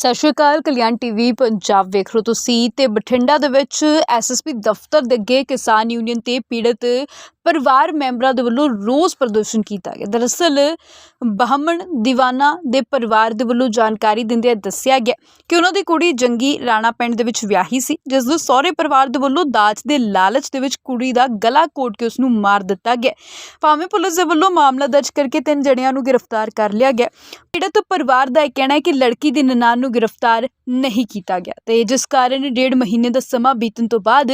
ਸਤਿ ਸ਼੍ਰੀ ਅਕਾਲ, ਕਲਿਆਣ ਟੀਵੀ ਪੰਜਾਬ ਵੇਖ ਰਹੇ ਤੁਸੀਂ ਤੇ ਬਠਿੰਡਾ ਦੇ ਵਿੱਚ ਐਸਐਸਪੀ ਦਫ਼ਤਰ ਦੇ ਅੱਗੇ ਕਿਸਾਨ ਯੂਨੀਅਨ ਤੇ ਪੀੜਤ ਪਰਿਵਾਰ ਮੈਂਬਰਾਂ ਦੇ ਵੱਲੋਂ ਰੋਸ ਪ੍ਰਦਰਸ਼ਨ ਕੀਤਾ ਗਿਆ। ਦਰਅਸਲ, ਬ੍ਰਾਹਮਣ ਦੀਵਾਨਾ ਦੇ ਪਰਿਵਾਰ ਦੇ ਵੱਲੋਂ ਜਾਣਕਾਰੀ ਦਿੰਦਿਆਂ ਦੱਸਿਆ ਗਿਆ ਕਿ ਉਹਨਾਂ ਦੀ ਕੁੜੀ ਜੰਗੀ ਰਾਣਾ ਪਿੰਡ ਦੇ ਵਿੱਚ ਵਿਆਹੀ ਸੀ, ਜਿਸ ਦੇ ਸਹੁਰੇ ਪਰਿਵਾਰ ਦੇ ਵੱਲੋਂ ਦਾਜ ਦੇ ਲਾਲਚ ਦੇ ਵਿੱਚ ਕੁੜੀ ਦਾ ਗਲਾ ਕੋਟ ਕੇ ਉਸ ਨੂੰ ਮਾਰ ਦਿੱਤਾ ਗਿਆ। ਭਾਵੇਂ ਪੁਲਿਸ ਦੇ ਵੱਲੋਂ ਮਾਮਲਾ ਦਰਜ ਕਰਕੇ ਤਿੰਨ ਜਣਿਆਂ ਨੂੰ ਗ੍ਰਿਫਤਾਰ ਕਰ ਲਿਆ ਗਿਆ, ਪੀੜਤ ਪਰਿਵਾਰ ਦਾ ਇਹ ਕਹਿਣਾ ਹੈ ਕਿ ਲੜਕੀ ਦੀ ਨਨਾਣ ਨੂੰ ਗ੍ਰਿਫਤਾਰ ਨਹੀਂ ਕੀਤਾ ਗਿਆ ਤੇ ਜਿਸ ਕਾਰਨ ਡੇਢ ਮਹੀਨੇ ਦਾ ਸਮਾਂ ਬੀਤਣ ਤੋਂ ਬਾਅਦ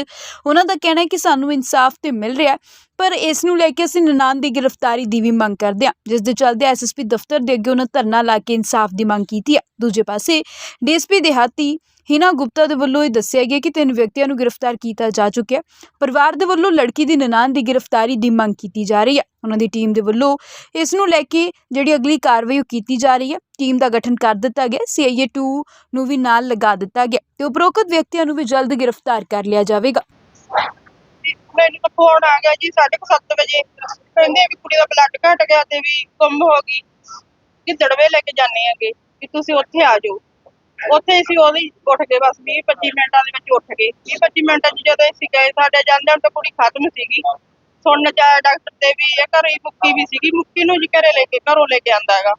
ਉਹਨਾਂ ਦਾ ਕਹਿਣਾ ਹੈ ਕਿ ਸਾਨੂੰ ਇਨਸਾਫ ਤੇ ਮਿਲ ਰਿਹਾ ਪਰ ਇਸ ਨੂੰ ਲੈ ਕੇ ਅਸੀਂ ਨਨਾਣ ਦੀ ਗ੍ਰਿਫਤਾਰੀ ਦੀ ਵੀ ਮੰਗ ਕਰਦੇ ਹਾਂ, ਜਿਸ ਦੇ ਚੱਲਦੇ ਐਸਐਸਪੀ ਦਫ਼ਤਰ ਦੇ ਅੱਗੇ ਉਹਨਾਂ ਧਰਨਾ ਲਾ ਕੇ ਇਨਸਾਫ ਦੀ ਮੰਗ ਕੀਤੀ ਹੈ। ਦੂਜੇ ਪਾਸੇ ਡੀਐਸਪੀ ਦਿਹਾਤੀ ਹਿਨਾ ਗੁਪਤਾ ਦੇ ਵੱਲੋਂ ਇਹ ਦੱਸਿਆ ਗਿਆ ਕਿ ਤਿੰਨ ਵਿਅਕਤੀਆਂ ਨੂੰ ਗ੍ਰਿਫਤਾਰ ਕੀਤਾ ਜਾ ਚੁੱਕਿਆ ਹੈ। ਪਰਿਵਾਰ ਦੇ ਵੱਲੋਂ ਲੜਕੀ ਦੀ ਨਨਾਣ ਦੀ ਗ੍ਰਿਫਤਾਰੀ ਦੀ ਮੰਗ ਕੀਤੀ ਜਾ ਰਹੀ ਹੈ। ਉਹਨਾਂ ਦੀ ਟੀਮ ਦੇ ਵੱਲੋਂ ਇਸ ਨੂੰ ਲੈ ਕੇ ਜਿਹੜੀ ਅਗਲੀ ਕਾਰਵਾਈ ਉਹ ਕੀਤੀ ਜਾ ਰਹੀ ਹੈ। ਟੀਮ ਦਾ ਗਠਨ ਕਰ ਦਿੱਤਾ ਗਿਆ ਸੀਆਈਏ 2 ਨੂੰ ਵੀ ਨਾਲ ਲਗਾ ਦਿੱਤਾ ਗਿਆ ਤੇ ਉਪਰੋਕਤ ਵਿਅਕਤੀਆਂ ਨੂੰ ਵੀ ਜਲਦ ਗ੍ਰਿਫਤਾਰ ਕਰ ਲਿਆ ਜਾਵੇਗਾ। ਮੈਨੂੰ ਤਾਂ ਫੋਨ ਆ ਗਿਆ ਜੀ 7:30 ਵਜੇ। ਕਹਿੰਦੇ ਵੀ ਕੁੜੀ ਦਾ ਬਲੱਡ ਘਟ ਗਿਆ ਤੇ ਵੀ ਗੁੰਮ ਹੋ ਗਈ। ਕਿ ਦੜਵੇ ਲੈ ਕੇ ਜਾਣੇ ਆਂਗੇ ਕਿ ਤੁਸੀਂ ਉੱਥੇ ਆ ਜਾਓ। ਉੱਥੇ ਅਸੀਂ ਉਹਦੀ ਉੱਠ ਗਏ ਬਸ 20 25 ਮਿੰਟਾਂ ਦੇ ਵਿੱਚ ਉੱਠ ਗਏ। 20 25 ਮਿੰਟਾਂ 'ਚ ਜਦੋਂ ਅਸੀਂ ਗਏ ਸਾਡੇ ਜਾਂਦਿਆਂ ਤਾਂ ਕੁੜੀ ਖਤਮ ਸੀਗੀ। ਸੁਣਨ ਚ ਆਇਆ ਡਾਕਟਰ ਤੇ ਵੀ ਇਹ ਘਰੇ ਹੀ ਮੁੱਕੀ ਵੀ ਸੀਗੀ। ਮੁੱਕੀ ਨੂੰ ਜੀ ਘਰੇ ਲੈ ਕੇ ਘਰੋਂ ਲੈ ਕੇ ਆਂਦਾ ਹੈਗਾ।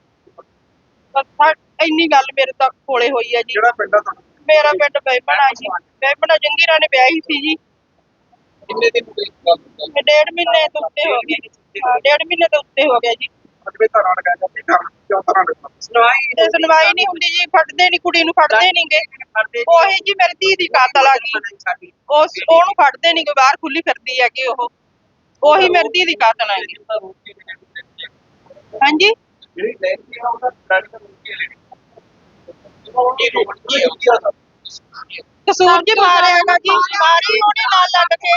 ਬਸ ਸਾ- ਇੰਨੀ ਗੱਲ ਮੇਰੇ ਤੱਕ ਕੋਲੇ ਹੋਈ ਹੈ ਜੀ। ਕਿਹੜਾ ਪਿੰਡ ਆ ਤੁਹਾਡਾ? ਮੇਰਾ ਪਿੰਡ ਬੈਪਣਾ ਜੀ। ਬੈਪਣਾ ਜੰਗੀਰਾਂ ਨੇ ਵਿਆਹੀ ਸੀ ਜੀ। ਕਿੰਨੇ ਦਿਨ ਹੋ ਗਏ ਨੂੰ ਡੇਢ ਮਹੀਨੇ ਤੋਂ ਉੱਤੇ ਹੋ ਗਏ। ਹਾਂ, ਡੇਢ ਮਹੀਨੇ ਤੋਂ ਉੱਤੇ ਹੋ ਗਿਆ ਜੀ। ਅਜੇ ਧਾਰਾਂ ਲਗਾਇਆ ਜਾਂਦੇ ਘਰ ਕਿਉਂ ਧਾਰਾਂ ਲਗਾਉਂਦੇ ਸੁਣਵਾਈ ਤੇ ਸੁਣਵਾਈ ਨਹੀਂ ਹੁੰਦੀ ਜੀ ਫੜਦੇ ਨਹੀਂ ਕੁੜੀ ਨੂੰ ਫੜਦੇ ਨਹੀਂਗੇ। ਉਹੀ ਜੀ ਮੇਰੀ ਧੀ ਦੀ ਕਾਤਲ ਆ ਗਈ। ਉਸ ਉਹਨੂੰ ਫੜਦੇ ਨਹੀਂ ਬਾਹਰ ਖੁੱਲੀ ਫਿਰਦੀ ਹੈਗੀ ਉਹ। ਉਹੀ ਮੇਰੀ ਧੀ ਦੀ ਕਾਤਲ ਆ ਗਈ। ਹਾਂਜੀ? ਜਿਹੜੀ ਲੈ ਕੇ ਆਉਂਦਾ ਲੜਾਈ ਤਾਂ ਮੁੱਕੀ ਲੈਣੀ ਕੀ ਰੋਕ ਕੀ ਹੁੰਦੀ ਆ ਕਸੂਰ ਜੀ ਮਾਰਿਆਗਾ ਜੀ ਮਾਰੀ ਉਹਨੇ ਨਾਲ ਲੱਗ ਕੇ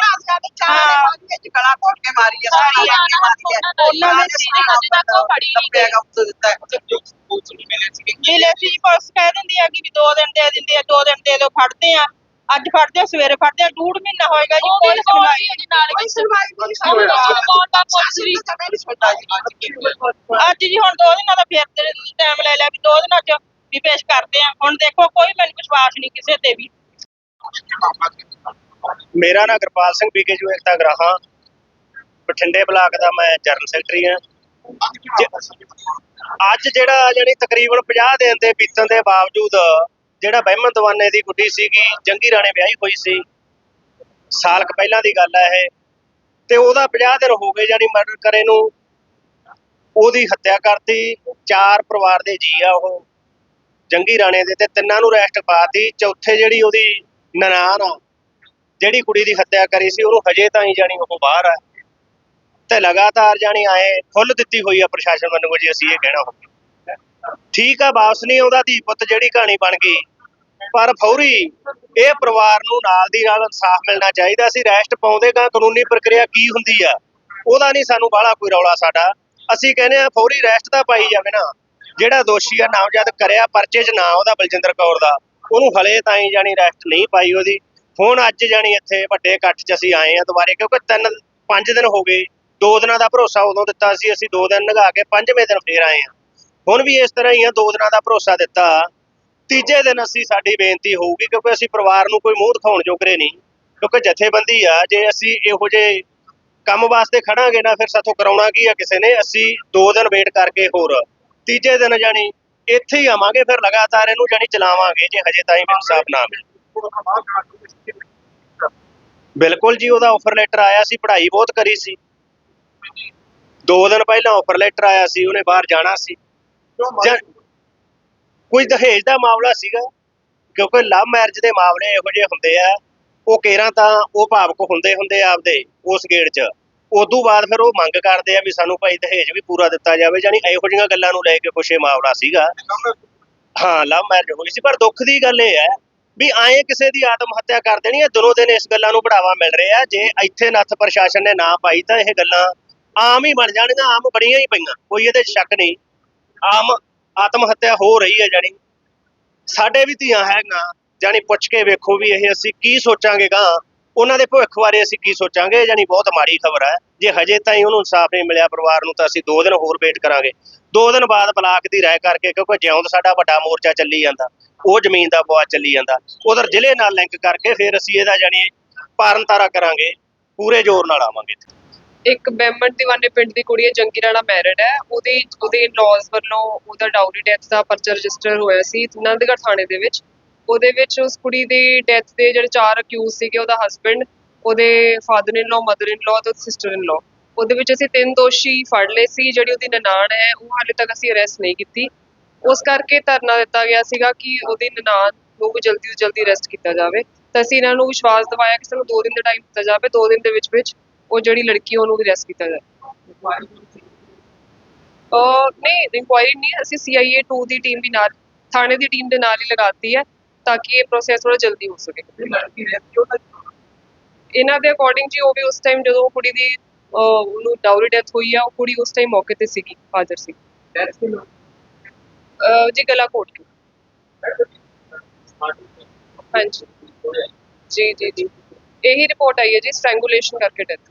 ਹਾਂ ਗਲਾ ਘੋਟ ਕੇ ਮਾਰੀ ਆ ਸਾਰੀ ਆ ਕੇ ਮਾਰੀ ਆ ਉਹਨਾਂ ਨੇ ਸੀਟੀ ਹਜੇ ਤੱਕ ਉਹ ਫੜੀ ਨਹੀਂ ਗਈ। ਉੱਤੇ ਉੱਤੇ ਦਿੱਤਾ ਹੈ। ਪੁਲਿਸ ਨੂੰ ਮਿਲੇ ਸੀ ਮਿਲੇ ਸੀ ਪੁਲਿਸ ਕਹਿ ਦਿੰਦੀ ਆ ਕਿ ਵੀ ਦੋ ਦਿਨ ਦੇ ਦਿੰਦੇ ਆ ਦੋ ਦਿਨ ਦੇ ਦਿਓ ਫੜਦੇ ਆ ਅੱਜ ਫੜਦੇ ਆ ਸਵੇਰੇ ਫੜਦੇ ਆ ਡੂਢ ਮਹੀਨਾ ਹੋਏਗਾ ਜੀ ਕੋਈ ਸੁਣਵਾਈ ਨਹੀਂ ਨਾਲ ਕੋਈ ਸੁਣਵਾਈ ਨਹੀਂ ਕੀ ਹੋਇਆ? ਕੌਣ ਦਾ ਪੁਲਿਸ ਵੀ ਨਹੀਂ ਸੁਣਦਾ ਜੀ ਅੱਜ ਜੀ ਹੁਣ ਦੋ ਦਿਨਾਂ ਦਾ ਫਿਰ ਟਾਈਮ ਲੈ ਲਿਆ ਵੀ ਦੋ ਦਿਨਾਂ ਚ ਵੀ ਪੇਸ਼ ਕਰਦੇ ਆ। ਹੁਣ ਦੇਖੋ, ਕੋਈ ਮੈਨੂੰ ਵਿਸ਼ਵਾਸ ਨਹੀਂ ਕਿਸੇ ਤੇ ਵੀ। ਮੇਰਾ ਨਾਮ ਗੁਰਪਾਲ ਸਿੰਘ ਬੀਕੇ ਜੋ ਏਕਤਾ ਗਰਾਹਾਂ। ਬਠਿੰਡੇ ਬਲਾਕ ਦਾ ਮੈਂ ਜਨਰਲ ਸੈਕਟਰੀ ਹਾਂ। ਅੱਜ ਜਿਹੜਾ, ਜਿਹੜੀ ਤਕਰੀਬਨ 50 ਦਿਨ ਦੇ ਬੀਤਣ ਦੇ ਬਾਵਜੂਦ ਜਿਹੜਾ ਬਹਿਮਨ ਦਵਾਨੇ ਦੀ ਗੁੱਡੀ ਸੀਗੀ, ਜੰਗੀ ਰਾਣੇ ਵਿਆਹੀ ਹੋਈ ਸੀ, ਸਾਲ ਕੁ ਪਹਿਲਾਂ ਦੀ ਗੱਲ ਹੈ ਇਹ, ਤੇ ਉਹਦਾ 50 ਦਿਨ ਹੋ ਗਏ ਜਾਨੀ ਮਰਡਰ ਕਰੇ ਨੂੰ। ਉਹਦੀ ਹੱਤਿਆ ਕਰਤੀ, ਚਾਰ ਪਰਿਵਾਰ ਦੇ ਜੀ ਆ ਉਹ। ਜੰਗੀ ਰਾਣੇ ਦੇ ਤੇ ਤਿੰਨਾਂ ਨੂੰ ਅਰੈਸਟ ਪਾਤੀ। ਚੌਥੇ ਜਿਹੜੀ ਉਹਦੀ ਨਨਾਣ ਆ, ਜਿਹੜੀ ਕੁੜੀ ਦੀ ਹੱਤਿਆ ਕਰੀ ਸੀ, ਉਹਨੂੰ ਹਜੇ ਤਾਂ ਹੀ ਜਾਣੀ ਉਹ ਬਾਹਰ ਆ। ਤੇ ਲਗਾਤਾਰ ਜਾਣੀ ਆਏ ਖੁੱਲ ਦਿੱਤੀ ਹੋਈ ਆ ਪ੍ਰਸ਼ਾਸਨ ਵੱਲੋਂ ਜੀ ਅਸੀਂ ਇਹ ਕਹਿਣਾ ਹੋਵੇ। ਠੀਕ ਆ, ਵਾਪਸ ਨਹੀਂ ਆਉਂਦਾ ਧੀ ਪੁੱਤ, ਜਿਹੜੀ ਕਹਾਣੀ ਬਣ ਗਈ। ਪਰ ਫੌਰੀ, ਇਹ ਪਰਿਵਾਰ ਨੂੰ ਨਾਲ ਦੀ ਨਾਲ ਇਨਸਾਫ ਮਿਲਣਾ ਚਾਹੀਦਾ ਸੀ। ਰੈਸਟ ਪਾਉਂਦੇ ਗਾ ਕਾਨੂੰਨੀ ਪ੍ਰਕਿਰਿਆ ਕੀ ਹੁੰਦੀ ਆ? ਉਹਦਾ ਨਹੀਂ ਸਾਨੂੰ ਬਾਹਲਾ ਕੋਈ ਰੌਲਾ ਸਾਡਾ। ਅਸੀਂ ਕਹਿੰਦੇ ਆ, ਫੌਰੀ ਰੈਸਟ ਤਾਂ ਪਾਈ ਜਾਵੇ ਨਾ। ਜਿਹੜਾ ਦੋਸ਼ੀ ਆ, ਨਾਮਜ਼ਦ ਕਰਿਆ ਪਰਚੇ 'ਚ ਨਾਂ ਉਹਦਾ ਬਲਜਿੰਦਰ ਕੌਰ ਦਾ। ਉਹਨੂੰ ਹਲੇ ਤਾਈਂ ਜਾਣੀ ਰੈਸਟ ਨਹੀਂ ਪਾਈ ਉਹਦੀ। ਹੁਣ ਅੱਜ ਜਾਣੀ ਇੱਥੇ ਵੱਡੇ ਇਕੱਠ 'ਚ ਅਸੀਂ ਆਏ ਆ ਦੁਬਾਰੇ, ਕਿਉਂਕਿ ਤਿੰਨ, ਪੰਜ ਦਿਨ ਹੋ ਗਏ। ਦੋ ਦਿਨਾਂ ਦਾ ਭਰੋਸਾ ਉਦੋਂ ਦਿੱਤਾ ਸੀ, ਅਸੀਂ ਦੋ ਦਿਨ ਲਗਾ ਕੇ ਪੰਜਵੇਂ ਦਿਨ ਫੇਰ ਆਏ ਆ। ਹੁਣ ਵੀ ਇਸ ਤਰ੍ਹਾਂ ਹੀ ਆ, ਦੋ ਦਿਨਾਂ ਦਾ ਭਰੋਸਾ ਦਿੱਤਾ। ਤੀਜੇ ਦਿਨ ਅਸੀਂ, ਸਾਡੀ ਬੇਨਤੀ ਹੋਊਗੀ, ਕਿਉਂਕਿ ਅਸੀਂ ਪਰਿਵਾਰ ਨੂੰ ਕੋਈ ਮੂੰਹ ਦਿਖਾਉਣ ਜੋਗਰੇ ਨਹੀਂ। ਕਿਉਂਕਿ ਜਥੇਬੰਦੀ ਆ, ਜੇ ਅਸੀਂ ਇਹੋ ਜਿਹੇ ਕੰਮ ਵਾਸਤੇ ਖੜਾਂਗੇ ਨਾ, ਫਿਰ ਸਾਥੋਂ ਕਰਾਉਣਾ ਕੀ ਆ ਕਿਸੇ ਨੇ? ਅਸੀਂ ਦੋ ਦਿਨ ਵੇਟ ਕਰਕੇ ਹੋਰ ਤੀਜੇ ਦਿਨ ਜਾਣੀ ਇੱਥੇ ਹੀ ਆਵਾਂਗੇ, ਫਿਰ ਲਗਾਤਾਰ ਇਹਨੂੰ ਜਾਣੀ ਚਲਾਵਾਂਗੇ ਜੇ ਹਜੇ ਤਾਈਂ ਇਨਸਾਫ ਨਾ ਮਿਲੇ ਬਿਲਕੁਲ ਜੀ, ਉਹਦਾ ਆਫਰ ਲੈਟਰ ਆਇਆ ਸੀ, ਪੜ੍ਹਾਈ ਬਹੁਤ ਕਰੀ ਸੀ। ਦੋ ਦਿਨ ਪਹਿਲਾਂ ਆਫਰ ਲੈਟਰ ਆਇਆ ਸੀ, ਉਹਨੇ ਬਾਹਰ ਜਾਣਾ ਸੀ। ਜਾਂ- ਕੋਈ ਦਹੇਜ ਦਾ ਮਾਮਲਾ ਸੀਗਾ? ਕਿਉਂਕਿ ਲਵ ਮੈਰਿਜ ਦੇ ਮਾਮਲੇ ਇਹੋ ਜਿਹੇ ਹੁੰਦੇ ਆ, ਉਹ ਕੇਰਾਂ ਤਾਂ ਉਹ ਭਾਵਕ ਹੁੰਦੇ ਹੁੰਦੇ ਆਪਦੇ, ਉਸ ਗੇੜ 'ਚ। ਉਦੋਂ ਬਾਅਦ ਫਿਰ ਉਹ ਮੰਗ ਕਰਦੇ ਆ ਵੀ ਸਾਨੂੰ ਭਾਈ ਦਹੇਜ ਵੀ ਪੂਰਾ ਦਿੱਤਾ ਜਾਵੇ ਜਾਨੀ ਇਹੋ ਜਿਹੀਆਂ ਗੱਲਾਂ ਨੂੰ ਲੈ ਕੇ ਕੁਛ ਇਹ ਮਾਮਲਾ ਸੀਗਾ। ਹਾਂ, ਲਵ ਮੈਰਿਜ ਹੋਈ ਸੀ, ਪਰ ਦੁੱਖ ਦੀ ਗੱਲ ਇਹ ਹੈ ਵੀ ਆਏ ਕਿਸੇ ਦੀ ਆਤਮ ਹੱਤਿਆ ਕਰ ਦੇਣੀ ਹੈ, ਦਿਨੋਂ ਦਿਨ ਇਸ ਗੱਲਾਂ ਨੂੰ ਬੜਾਵਾ ਮਿਲ ਰਿਹਾ ਜੇ ਇੱਥੇ ਨੱਥ ਪ੍ਰਸ਼ਾਸਨ ਨੇ ਨਾ ਪਾਈ ਤਾਂ ਇਹ ਗੱਲਾਂ ਆਮ ਹੀ ਬਣ ਜਾਣਗੀਆਂ, ਆਮ ਬੜੀਆਂ ਹੀ ਪਈਆਂ, ਕੋਈ ਇਹਦੇ ਸ਼ੱਕ ਨਹੀਂ। ਆਮ ਆਤਮ ਹੱਤਿਆ ਹੋ ਰਹੀ ਹੈ, ਜਾਣੀ ਸਾਡੇ ਵੀ ਧੀਆਂ ਹੈਗੀਆਂ, ਜਾਣੀ ਪੁੱਛ ਕੇ ਵੇਖੋ ਵੀ ਇਹ ਅਸੀਂ ਕੀ ਸੋਚਾਂਗੇ ਗਾ ਉਹਨਾਂ ਦੇ ਭਵਿੱਖ ਬਾਰੇ ਅਸੀਂ ਕੀ ਸੋਚਾਂਗੇ ਜਾਨੀ ਬਹੁਤ ਮਾੜੀ ਖਬਰ ਹੈ। ਜੇ ਹਜੇ ਤਾਈਂ ਉਹਨੂੰ ਇਨਸਾਫ ਨਹੀਂ ਮਿਲਿਆ ਪਰਿਵਾਰ ਨੂੰ ਤਾਂ ਅਸੀਂ 2 ਦਿਨ ਹੋਰ ਵੇਟ ਕਰਾਂਗੇ। 2 ਦਿਨ ਬਾਅਦ ਬਲਾਕ ਦੀ ਰਾਏ ਕਰਕੇ ਕਿਉਂਕਿ ਜਿਉਂਦ ਸਾਡਾ ਵੱਡਾ ਮੋਰਚਾ ਚੱਲੀ ਜਾਂਦਾ, ਉਹ ਜ਼ਮੀਨ ਦਾ ਬਵਾ ਚੱਲੀ ਜਾਂਦਾ। ਉਧਰ ਜ਼ਿਲ੍ਹੇ ਨਾਲ ਲਿੰਕ ਕਰਕੇ ਫਿਰ ਅਸੀਂ ਇਹਦਾ ਜਾਨੀ ਪਾਰਨ ਤਾਰਾ ਕਰਾਂਗੇ, ਪੂਰੇ ਜ਼ੋਰ ਨਾਲ ਆਵਾਂਗੇ ਇੱਕ ਬੈਮਨ ਦੀਵਾਨੇ ਪਿੰਡ ਦੀ ਕੁੜੀ ਹੈ, ਜੰਗੀ ਰਾਣਾ ਮੈਰਿਡ ਹੈ। ਉਹਦੀ, ਉਹਦੇ ਇਨ-ਲॉज ਵੱਲੋਂ ਉਹਦਾ ਡਾਊਰੀ ਡੈਥ ਦਾ ਪਰਚਾ ਰਜਿਸਟਰ ਹੋਇਆ ਸੀ, ਨੰਦਗੜ੍ਹ ਥਾਣੇ ਦੇ ਵਿੱਚ। ਉਹਦੇ ਵਿੱਚ ਉਸ ਕੁੜੀ ਦੀ ਡੈਥ ਦੇ ਜਿਹੜੇ ਚਾਰ ਅਕਿਊਜ਼ ਸੀਗੇ, ਉਹਦਾ ਹਸਬੰਡ ਉਹਦੇ father in law mother in law ਤੇ ਸਿਸਟਰ ਇਨ ਲਾਅ ਉਹਦੇ ਵਿੱਚ ਅਸੀਂ ਤਿੰਨ ਦੋਸ਼ੀ ਫੜ ਲਏ ਸੀ, ਜਿਹੜੀ ਉਹਦੀ ਨਨਾਣ ਹੈ, ਉਹ ਹਾਲੇ ਤੱਕ ਅਸੀਂ ਅਰੈਸਟ ਨਹੀਂ ਕੀਤੀ। ਉਸ ਕਰਕੇ ਧਰਨਾ ਦਿੱਤਾ ਗਿਆ ਸੀਗਾ ਕਿ ਉਹਦੀ ਨਨਾਣ ਨੂੰ ਵੀ ਜਲਦੀ ਤੋਂ ਜਲਦੀ ਅਰੈਸਟ ਕੀਤਾ ਜਾਵੇ। ਤਾਂ ਅਸੀਂ ਇਹਨਾਂ ਨੂੰ ਵਿਸ਼ਵਾਸ ਦਿਵਾਇਆ ਕਿ ਸਾਨੂੰ 2 ਦਿਨ ਦਾ ਟਾਈਮ ਦਿੱਤਾ ਜਾਵੇ 2 ਦਿਨ ਦੇ ਵਿੱਚ ਵਿੱਚ ਉਹ ਜਿਹੜੀ ਲੜਕੀ ਹੈ ਉਹਨੂੰ ਵੀ ਅਰੈਸਟ ਕੀਤਾ ਜਾਵੇ। ਅਹ ਨਹੀਂ ਇਨਕੁਆਇਰੀ ਨਹੀਂ, ਅਸੀਂ ਸੀਆਈਏ 2 ਦੀ ਟੀਮ ਵੀ ਨਾਲ, ਥਾਣੇ ਦੀ ਟੀਮ ਦੇ ਨਾਲ ਹੀ ਲਗਾਤੀ ਹੈ। ਤਾਂ ਕਿ ਇਹ ਪ੍ਰੋਸੈਸ ਥੋੜਾ ਜਲਦੀ ਹੋ ਸਕੇ। ਲੜਕੀ ਰਹਿੰਦੀ ਉਹਦਾ ਇਹਨਾਂ ਦੇ ਅਕੋਰਡਿੰਗ ਜੀ ਉਹ ਵੀ ਉਸ ਟਾਈਮ ਜਦੋਂ ਉਹ ਕੁੜੀ ਦੀ ਅਹ, ਉਹਨੂੰ ਡਾਊਰੀ ਡੈਥ ਹੋਈ ਆ ਉਹ ਕੁੜੀ ਉਸ ਟਾਈਮ ਮੌਕੇ ਤੇ ਸੀਗੀ ਹਾਜ਼ਰ ਸੀ। ਡੈਥ ਕਿਉਂ ਅਹ, ਜੀ ਗਲਾ ਕੋਟ ਕੇ। ਹਾਂਜੀ। ਜੀ ਜੀ ਜੀ। ਇਹੀ ਰਿਪੋਰਟ ਆਈ ਹੈ ਜੀ ਸਟ੍ਰੈਂਗੂਲੇਸ਼ਨ ਕਰਕੇ ਡੈਥ